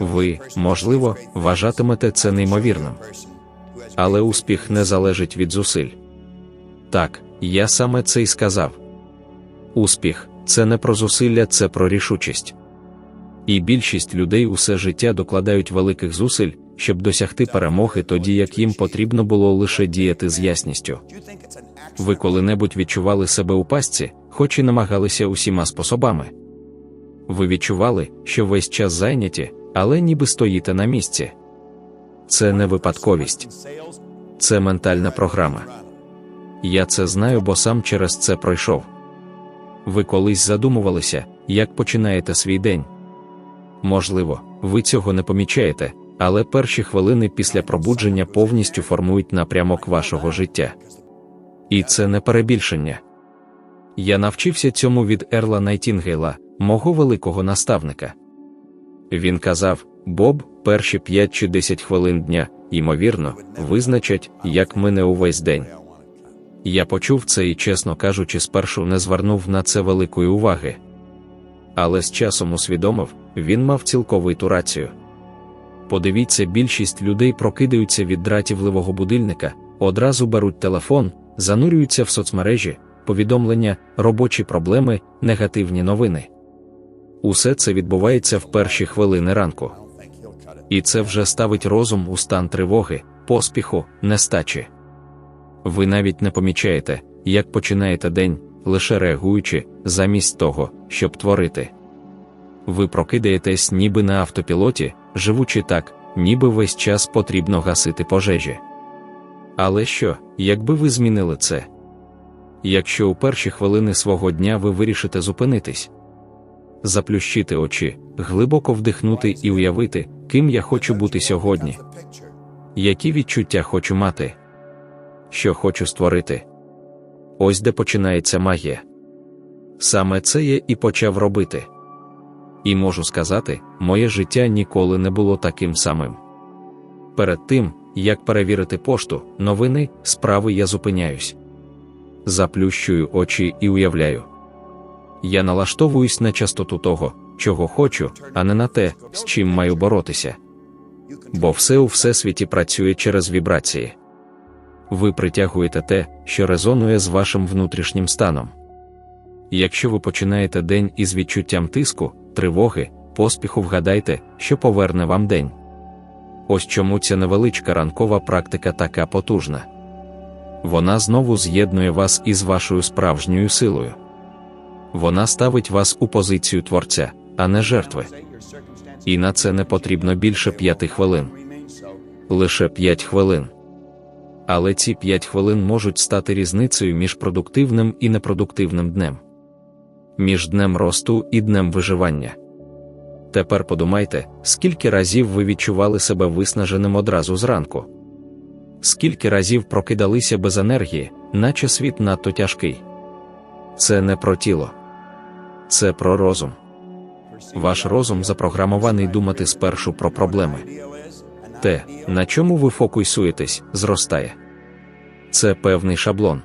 Ви, можливо, вважатимете це неймовірним. Але успіх не залежить від зусиль. Так, я саме це й сказав. Успіх це не про зусилля, це про рішучість. І більшість людей усе життя докладають великих зусиль, щоб досягти перемоги, тоді як їм потрібно було лише діяти з ясністю. Ви коли-небудь відчували себе у пастці, хоч і намагалися усіма способами. Ви відчували, що весь час зайняті, але ніби стоїте на місці. Це не випадковість, це ментальна програма. Я це знаю, бо сам через це пройшов. Ви колись задумувалися, як починаєте свій день. Можливо, ви цього не помічаєте, але перші хвилини після пробудження повністю формують напрямок вашого життя. І це не перебільшення. Я навчився цьому від Ерла Найтінгейла, мого великого наставника. Він казав: Боб, перші 5 чи 10 хвилин дня, ймовірно, визначать, як мине увесь день. Я почув це і, чесно кажучи, спершу не звернув на це великої уваги. Але з часом усвідомив, він мав цілковиту рацію. Подивіться, більшість людей прокидаються від дратівливого будильника, одразу беруть телефон, занурюються в соцмережі, повідомлення, робочі проблеми, негативні новини. Усе це відбувається в перші хвилини ранку. І це вже ставить розум у стан тривоги, поспіху, нестачі. Ви навіть не помічаєте, як починаєте день, лише реагуючи, замість того, щоб творити. Ви прокидаєтесь ніби на автопілоті, живучи так, ніби весь час потрібно гасити пожежі. Але що, якби ви змінили це? Якщо у перші хвилини свого дня ви вирішите зупинитись, заплющити очі, глибоко вдихнути і уявити, ким я хочу бути сьогодні, які відчуття хочу мати, що хочу створити. Ось де починається магія. Саме це я і почав робити. І можу сказати, моє життя ніколи не було таким самим. Перед тим, як перевірити пошту, новини, справи я зупиняюсь. Заплющую очі і уявляю. Я налаштовуюсь на частоту того, чого хочу, а не на те, з чим маю боротися. Бо все у всесвіті працює через вібрації. Ви притягуєте те, що резонує з вашим внутрішнім станом. Якщо ви починаєте день із відчуттям тиску, тривоги, поспіху, вгадайте, що поверне вам день. Ось чому ця невеличка ранкова практика така потужна. Вона знову з'єднує вас із вашою справжньою силою. Вона ставить вас у позицію творця, а не жертви. І на це не потрібно більше п'яти хвилин. Лише п'ять хвилин. Але ці п'ять хвилин можуть стати різницею між продуктивним і непродуктивним днем, між днем росту і днем виживання. Тепер подумайте, скільки разів ви відчували себе виснаженим одразу зранку. Скільки разів прокидалися без енергії, наче світ надто тяжкий. Це не про тіло, це про розум. Ваш розум запрограмований думати спершу про проблеми. Те, на чому ви фокусуєтесь, зростає. Це певний шаблон.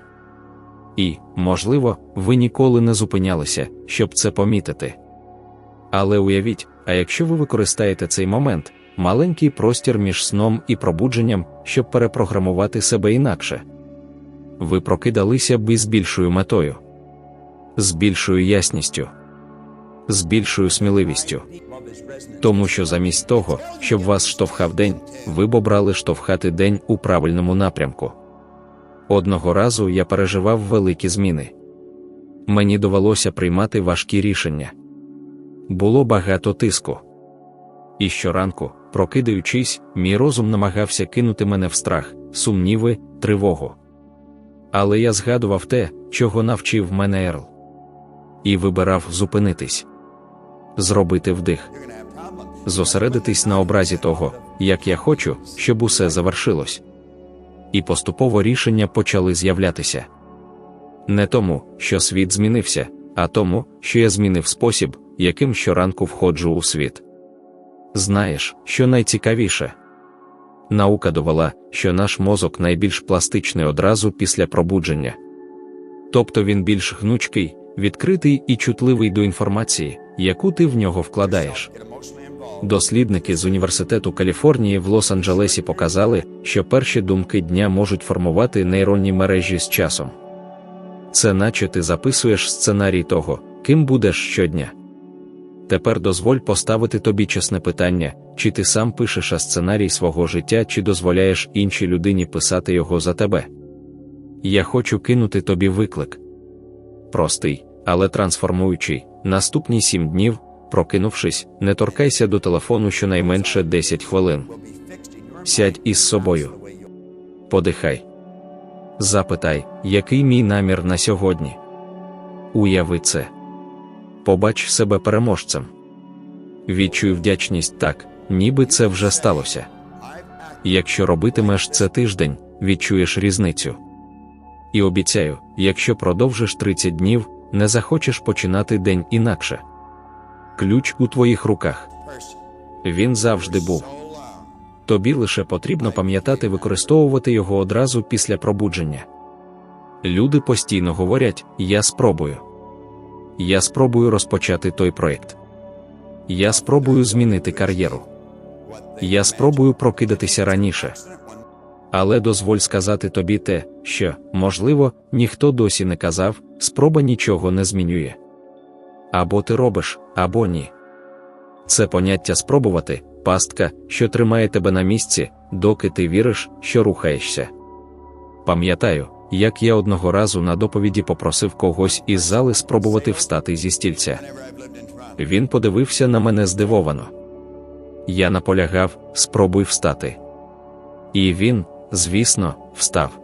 І, можливо, ви ніколи не зупинялися, щоб це помітити. Але уявіть, а якщо ви використаєте цей момент, маленький простір між сном і пробудженням, щоб перепрограмувати себе інакше, ви прокидалися б із більшою метою, з більшою ясністю, з більшою сміливістю. Тому що замість того, щоб вас штовхав день, ви б обрали штовхати день у правильному напрямку. Одного разу я переживав великі зміни. Мені довелося приймати важкі рішення. Було багато тиску. І щоранку, прокидаючись, мій розум намагався кинути мене в страх, сумніви, тривогу. Але я згадував те, чого навчив мене Ерл. І вибирав зупинитись, зробити вдих, зосередитись на образі того, як я хочу, щоб усе завершилось. І поступово рішення почали з'являтися. Не тому, що світ змінився, а тому, що я змінив спосіб, яким щоранку входжу у світ. Знаєш, що найцікавіше? Наука довела, що наш мозок найбільш пластичний одразу після пробудження. Тобто він більш гнучкий, відкритий і чутливий до інформації, яку ти в нього вкладаєш. Дослідники з університету Каліфорнії в Лос-Анджелесі показали, що перші думки дня можуть формувати нейронні мережі з часом. Це наче ти записуєш сценарій того, ким будеш щодня. Тепер дозволь поставити тобі чесне питання, чи ти сам пишеш сценарій свого життя, чи дозволяєш іншій людині писати його за тебе. Я хочу кинути тобі виклик. Простий, але трансформуючий, наступні сім днів, прокинувшись, не торкайся до телефону щонайменше 10 хвилин. Сядь із собою. Подихай. Запитай, який мій намір на сьогодні. Уяви це. Побач себе переможцем. Відчуй вдячність так, ніби це вже сталося. Якщо робитимеш це тиждень, відчуєш різницю. І обіцяю, якщо продовжиш 30 днів, не захочеш починати день інакше. Ключ у твоїх руках. Він завжди був. Тобі лише потрібно пам'ятати використовувати його одразу після пробудження. Люди постійно говорять: Я спробую. Я спробую розпочати той проєкт. Я спробую змінити кар'єру. Я спробую прокидатися раніше. Але дозволь сказати тобі те, що, можливо, ніхто досі не казав, спроба нічого не змінює. Або ти робиш, або ні. Це поняття спробувати, пастка, що тримає тебе на місці, доки ти віриш, що рухаєшся. Пам'ятаю, як я одного разу на доповіді попросив когось із зали спробувати встати зі стільця. Він подивився на мене здивовано. Я наполягав, спробуй встати. І він, звісно, встав.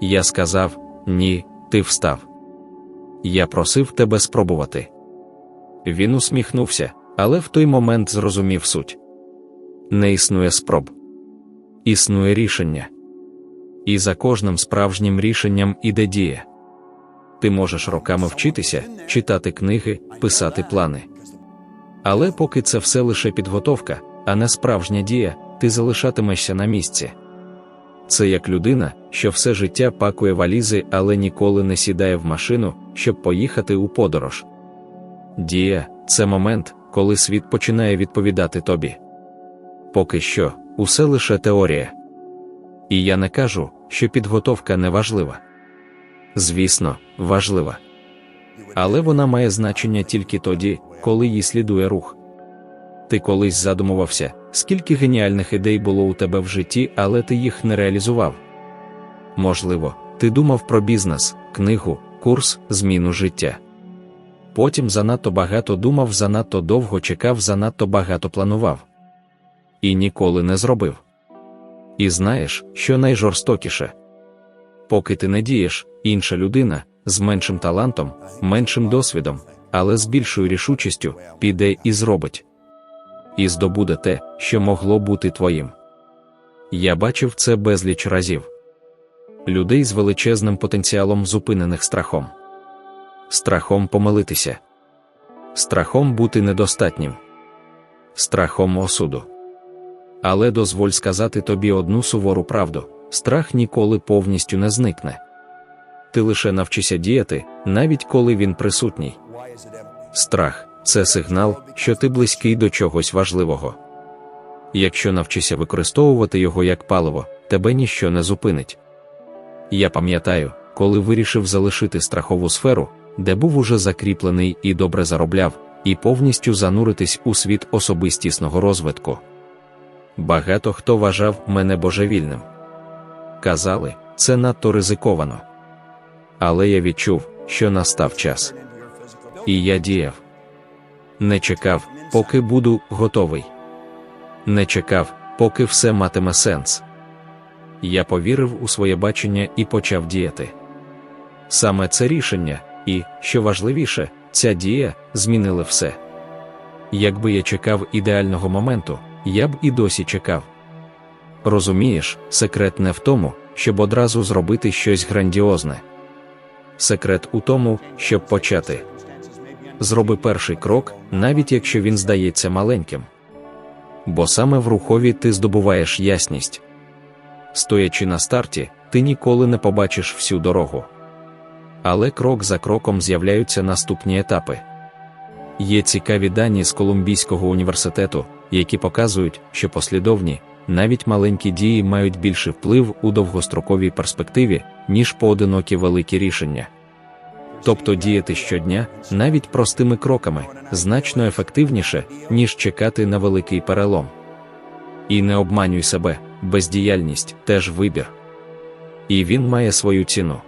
Я сказав: Ні, ти встав. Я просив тебе спробувати. Він усміхнувся, але в той момент зрозумів суть. Не існує спроб. Існує рішення. І за кожним справжнім рішенням іде дія. Ти можеш роками вчитися, читати книги, писати плани. Але поки це все лише підготовка, а не справжня дія, ти залишатимешся на місці. Це як людина, що все життя пакує валізи, але ніколи не сідає в машину, щоб поїхати у подорож. Дія це момент, коли світ починає відповідати тобі. Поки що, усе лише теорія. І я не кажу, що підготовка не важлива. Звісно, важлива. Але вона має значення тільки тоді, коли їй слідує рух. Ти колись задумувався, скільки геніальних ідей було у тебе в житті, але ти їх не реалізував. Можливо, ти думав про бізнес, книгу, курс, зміну життя. Потім занадто багато думав, занадто довго чекав, занадто багато планував. І ніколи не зробив. І знаєш, що найжорстокіше? Поки ти не дієш, інша людина з меншим талантом, меншим досвідом, але з більшою рішучістю піде і зробить. І здобуде те, що могло бути твоїм. Я бачив це безліч разів людей з величезним потенціалом зупинених страхом, страхом помилитися, страхом бути недостатнім, страхом осуду. Але дозволь сказати тобі одну сувору правду: страх ніколи повністю не зникне. Ти лише навчися діяти, навіть коли він присутній. Страх це сигнал, що ти близький до чогось важливого. Якщо навчишся використовувати його як паливо, тебе ніщо не зупинить. Я пам'ятаю, коли вирішив залишити страхову сферу, де був уже закріплений і добре заробляв, і повністю зануритись у світ особистісного розвитку. Багато хто вважав мене божевільним. Казали, це надто ризиковано. Але я відчув, що настав час. І я діяв. Не чекав, поки буду готовий. Не чекав, поки все матиме сенс. Я повірив у своє бачення і почав діяти. Саме це рішення, і, що важливіше, ця дія змінили все. Якби я чекав ідеального моменту, я б і досі чекав. Розумієш, секрет не в тому, щоб одразу зробити щось грандіозне. Секрет у тому, щоб почати. Зроби перший крок, навіть якщо він здається маленьким. Бо саме в рухові ти здобуваєш ясність. Стоячи на старті, ти ніколи не побачиш всю дорогу. Але крок за кроком з'являються наступні етапи. Є цікаві дані з Колумбійського університету, які показують, що послідовні, навіть маленькі дії мають більший вплив у довгостроковій перспективі, ніж поодинокі великі рішення. Тобто діяти щодня, навіть простими кроками, значно ефективніше, ніж чекати на великий перелом. І не обманюй себе, бездіяльність теж вибір. І він має свою ціну.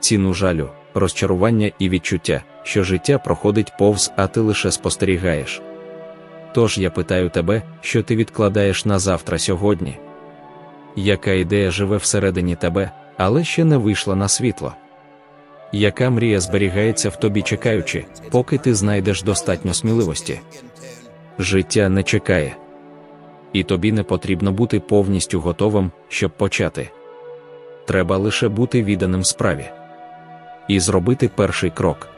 Ціну жалю, розчарування і відчуття, що життя проходить повз, а ти лише спостерігаєш. Тож я питаю тебе, що ти відкладаєш на завтра сьогодні? Яка ідея живе всередині тебе, але ще не вийшла на світло? Яка мрія зберігається в тобі, чекаючи, поки ти знайдеш достатньо сміливості? Життя не чекає, і тобі не потрібно бути повністю готовим, щоб почати. Треба лише бути відданим справі і зробити перший крок.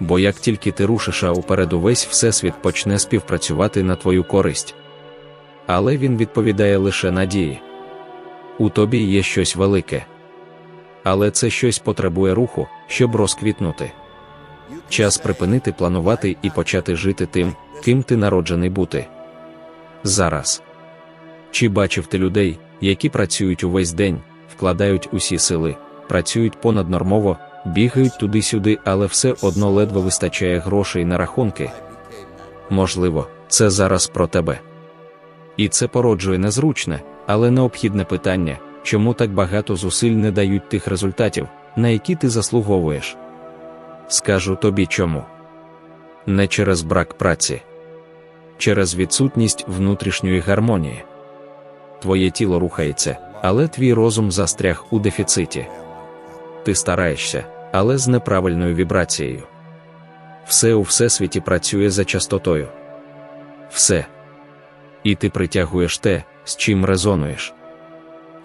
Бо як тільки ти рушиш, а уперед увесь всесвіт почне співпрацювати на твою користь. Але він відповідає лише надії. У тобі є щось велике. Але це щось потребує руху, щоб розквітнути. Час припинити планувати і почати жити тим, ким ти народжений бути. Зараз. Чи бачив ти людей, які працюють увесь день, вкладають усі сили, працюють понаднормово, бігають туди-сюди, але все одно ледве вистачає грошей на рахунки? Можливо, це зараз про тебе. І це породжує незручне, але необхідне питання, чому так багато зусиль не дають тих результатів, на які ти заслуговуєш. Скажу тобі чому. Не через брак праці, через відсутність внутрішньої гармонії. Твоє тіло рухається, але твій розум застряг у дефіциті. Ти стараєшся, але з неправильною вібрацією. Все у всесвіті працює за частотою. Все. І ти притягуєш те, з чим резонуєш.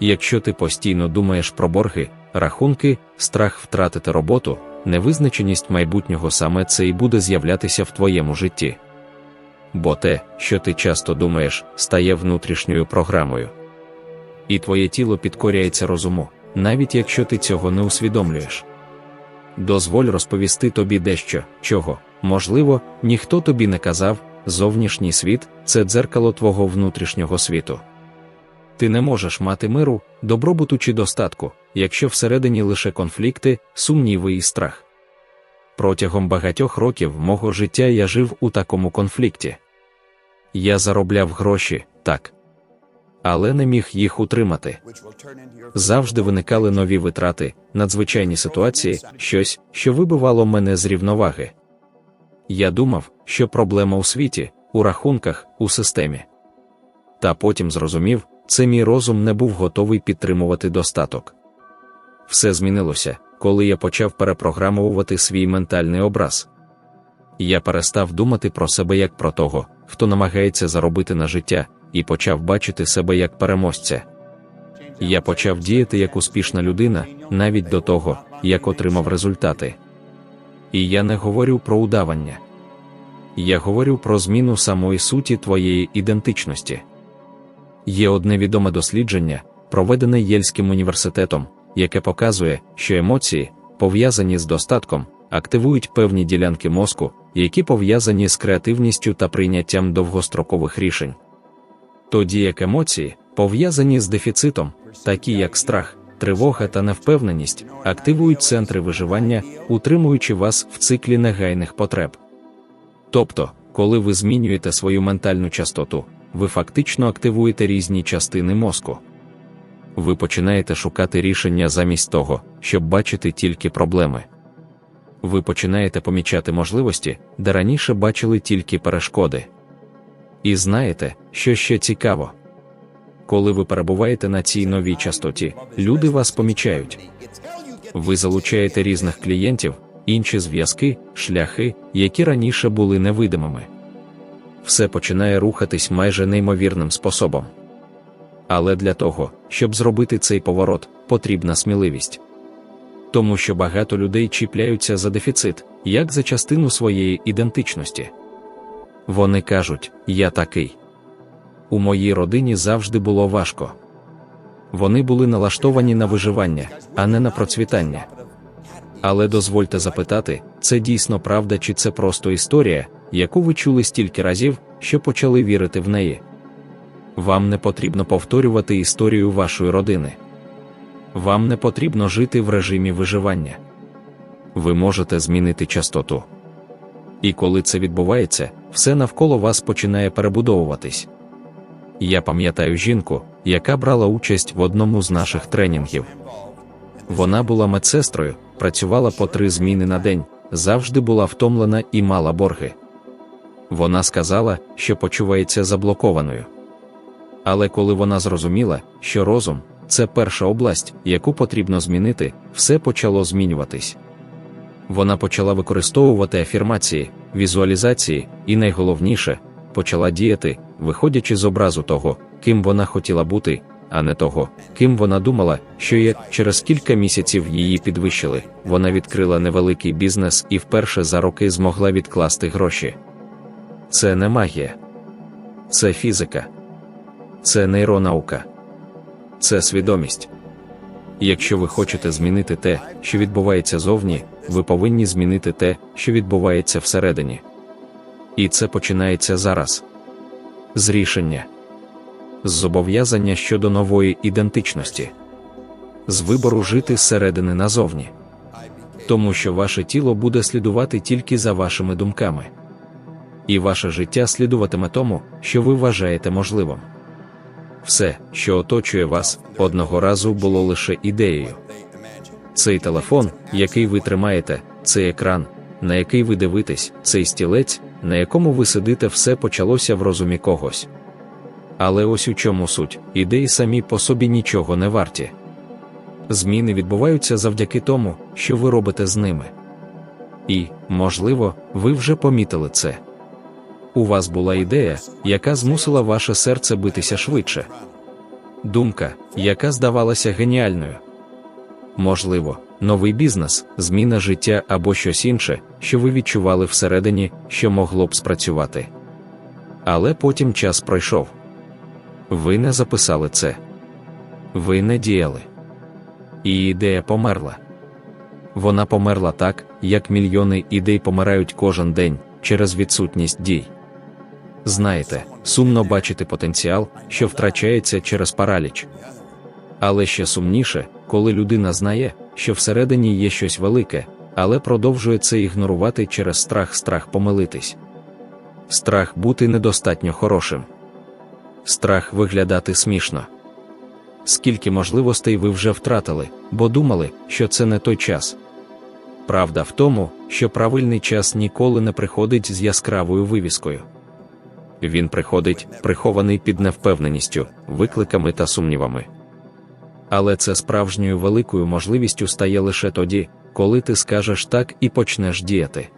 Якщо ти постійно думаєш про борги, рахунки, страх втратити роботу, невизначеність майбутнього саме це і буде з'являтися в твоєму житті. Бо те, що ти часто думаєш, стає внутрішньою програмою. І твоє тіло підкоряється розуму, навіть якщо ти цього не усвідомлюєш. Дозволь розповісти тобі дещо, чого, можливо, ніхто тобі не казав, зовнішній світ це дзеркало твого внутрішнього світу. Ти не можеш мати миру, добробуту чи достатку, якщо всередині лише конфлікти, сумніви і страх. Протягом багатьох років мого життя я жив у такому конфлікті. Я заробляв гроші, так. Але не міг їх утримати. Завжди виникали нові витрати, надзвичайні ситуації, щось, що вибивало мене з рівноваги. Я думав, що проблема у світі, у рахунках, у системі. Та потім зрозумів, це мій розум не був готовий підтримувати достаток. Все змінилося, коли я почав перепрограмовувати свій ментальний образ. Я перестав думати про себе як про того, хто намагається заробити на життя, і почав бачити себе як переможця. Я почав діяти як успішна людина, навіть до того, як отримав результати. І я не говорю про удавання. Я говорю про зміну самої суті твоєї ідентичності. Є одне відоме дослідження, проведене Єльським університетом, яке показує, що емоції, пов'язані з достатком, активують певні ділянки мозку, які пов'язані з креативністю та прийняттям довгострокових рішень. Тоді як емоції, пов'язані з дефіцитом, такі як страх, тривога та невпевненість, активують центри виживання, утримуючи вас в циклі негайних потреб. Тобто, коли ви змінюєте свою ментальну частоту, ви фактично активуєте різні частини мозку. Ви починаєте шукати рішення замість того, щоб бачити тільки проблеми. Ви починаєте помічати можливості, де раніше бачили тільки перешкоди. І знаєте, що ще цікаво? Коли ви перебуваєте на цій новій частоті, люди вас помічають. Ви залучаєте різних клієнтів, інші зв'язки, шляхи, які раніше були невидимими. Все починає рухатись майже неймовірним способом. Але для того, щоб зробити цей поворот, потрібна сміливість. Тому що багато людей чіпляються за дефіцит, як за частину своєї ідентичності. Вони кажуть, я такий. У моїй родині завжди було важко. Вони були налаштовані на виживання, а не на процвітання. Але дозвольте запитати, це дійсно правда чи це просто історія, яку ви чули стільки разів, що почали вірити в неї. Вам не потрібно повторювати історію вашої родини. Вам не потрібно жити в режимі виживання. Ви можете змінити частоту. І коли це відбувається, все навколо вас починає перебудовуватись. Я пам'ятаю жінку, яка брала участь в одному з наших тренінгів. Вона була медсестрою, працювала по три зміни на день, завжди була втомлена і мала борги. Вона сказала, що почувається заблокованою. Але коли вона зрозуміла, що розум це перша область, яку потрібно змінити, все почало змінюватись. Вона почала використовувати афірмації, візуалізації і найголовніше, почала діяти, виходячи з образу того, ким вона хотіла бути, а не того, ким вона думала, що є. Через кілька місяців її підвищили. Вона відкрила невеликий бізнес і вперше за роки змогла відкласти гроші. Це не магія, це фізика, це нейронаука, це свідомість. Якщо ви хочете змінити те, що відбувається зовні, ви повинні змінити те, що відбувається всередині. І це починається зараз. З рішення, з зобов'язання щодо нової ідентичності, з вибору жити зсередини назовні. Тому що ваше тіло буде слідувати тільки за вашими думками, і ваше життя слідуватиме тому, що ви вважаєте можливим. Все, що оточує вас, одного разу було лише ідеєю. Цей телефон, який ви тримаєте, цей екран, на який ви дивитесь, цей стілець, на якому ви сидите, все почалося в розумі когось. Але ось у чому суть, ідеї самі по собі нічого не варті. Зміни відбуваються завдяки тому, що ви робите з ними. І, можливо, ви вже помітили це. У вас була ідея, яка змусила ваше серце битися швидше. Думка, яка здавалася геніальною. Можливо, новий бізнес, зміна життя або щось інше, що ви відчували всередині, що могло б спрацювати. Але потім час пройшов. Ви не записали це. Ви не діяли. І ідея померла. Вона померла так, як мільйони ідей помирають кожен день через відсутність дій. Знаєте, сумно бачити потенціал, що втрачається через параліч. Але ще сумніше, коли людина знає, що всередині є щось велике, але продовжує це ігнорувати через страх страх помилитись. Страх бути недостатньо хорошим. Страх виглядати смішно. Скільки можливостей ви вже втратили, бо думали, що це не той час. Правда в тому, що правильний час ніколи не приходить з яскравою вивіскою. Він приходить, прихований під невпевненістю, викликами та сумнівами. Але це справжньою великою можливістю стає лише тоді, коли ти скажеш так і почнеш діяти.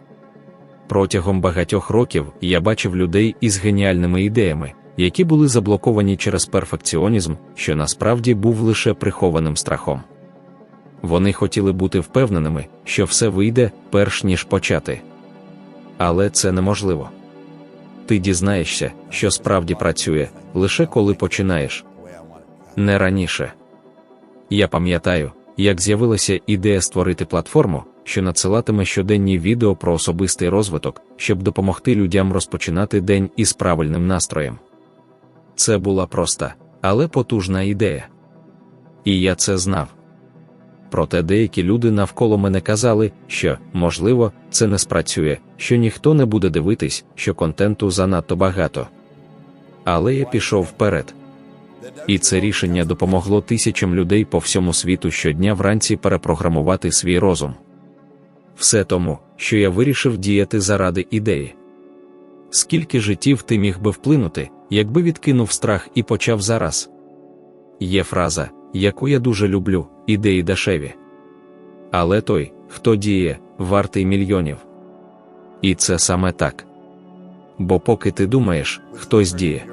Протягом багатьох років я бачив людей із геніальними ідеями, які були заблоковані через перфекціонізм, що насправді був лише прихованим страхом. Вони хотіли бути впевненими, що все вийде, перш ніж почати. Але це неможливо. Ти дізнаєшся, що справді працює, лише коли починаєш. Не раніше. Я пам'ятаю, як з'явилася ідея створити платформу, що надсилатиме щоденні відео про особистий розвиток, щоб допомогти людям розпочинати день із правильним настроєм. Це була проста, але потужна ідея. І я це знав. Проте деякі люди навколо мене казали, що, можливо, це не спрацює, що ніхто не буде дивитись, що контенту занадто багато. Але я пішов вперед. І це рішення допомогло тисячам людей по всьому світу щодня вранці перепрограмувати свій розум. Все тому, що я вирішив діяти заради ідеї. Скільки життів ти міг би вплинути, якби відкинув страх і почав зараз? Є фраза, яку я дуже люблю, ідеї дешеві. Але той, хто діє, вартий мільйонів. І це саме так. Бо поки ти думаєш, хтось діє.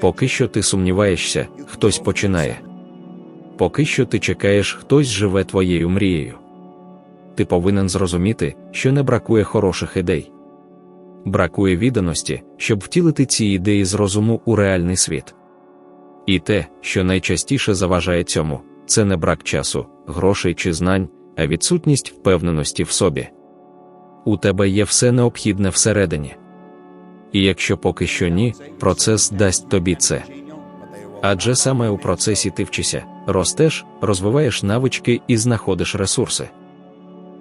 Поки що ти сумніваєшся, хтось починає. Поки що ти чекаєш, хтось живе твоєю мрією. Ти повинен зрозуміти, що не бракує хороших ідей. Бракує відданості, щоб втілити ці ідеї з розуму у реальний світ. І те, що найчастіше заважає цьому, це не брак часу, грошей чи знань, а відсутність впевненості в собі. У тебе є все необхідне всередині. І якщо поки що ні, процес дасть тобі це. Адже саме у процесі ти вчишся, ростеш, розвиваєш навички і знаходиш ресурси.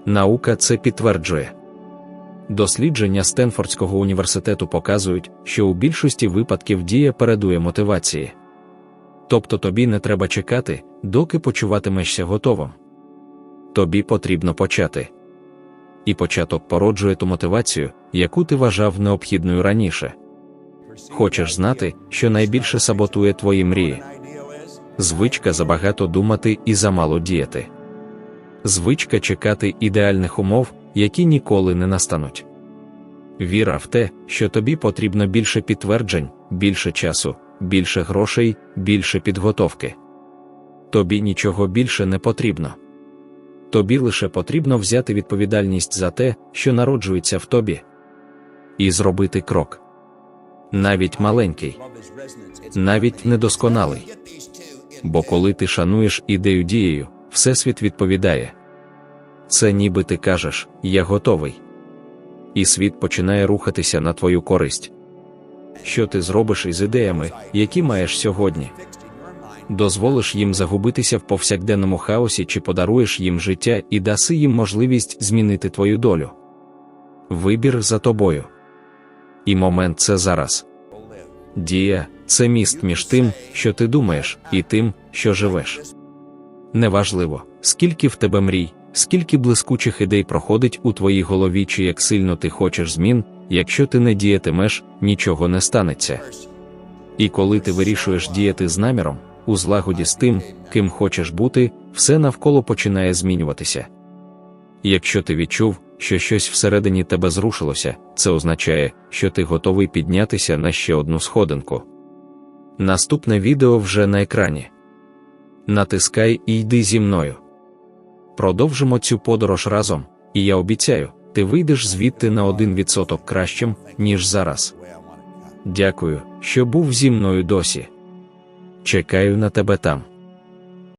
Наука це підтверджує. Дослідження Стенфордського університету показують, що у більшості випадків дія передує мотивації. Тобто тобі не треба чекати, доки почуватимешся готовим. Тобі потрібно почати. І початок породжує ту мотивацію, яку ти вважав необхідною раніше. Хочеш знати, що найбільше саботує твої мрії? Звичка забагато думати і замало діяти. Звичка чекати ідеальних умов, які ніколи не настануть. Віра в те, що тобі потрібно більше підтверджень, більше часу, більше грошей, більше підготовки. Тобі нічого більше не потрібно. Тобі лише потрібно взяти відповідальність за те, що народжується в тобі, і зробити крок. Навіть маленький, навіть недосконалий. Бо коли ти шануєш ідею дією, Всесвіт відповідає. Це ніби ти кажеш, я готовий. І світ починає рухатися на твою користь. Що ти зробиш із ідеями, які маєш сьогодні? Дозволиш їм загубитися в повсякденному хаосі чи подаруєш їм життя і даси їм можливість змінити твою долю. Вибір за тобою. І момент це зараз. Дія це міст між тим, що ти думаєш, і тим, що живеш. Неважливо, скільки в тебе мрій, скільки блискучих ідей проходить у твоїй голові, чи як сильно ти хочеш змін, якщо ти не діятимеш, нічого не станеться. І коли ти вирішуєш діяти з наміром, у злагоді з тим, ким хочеш бути, все навколо починає змінюватися. Якщо ти відчув, що щось всередині тебе зрушилося, це означає, що ти готовий піднятися на ще одну сходинку. Наступне відео вже на екрані. Натискай і йди зі мною. Продовжимо цю подорож разом, і я обіцяю, ти вийдеш звідти на 1% кращим, ніж зараз. Дякую, що був зі мною досі. Чекаю на тебе там.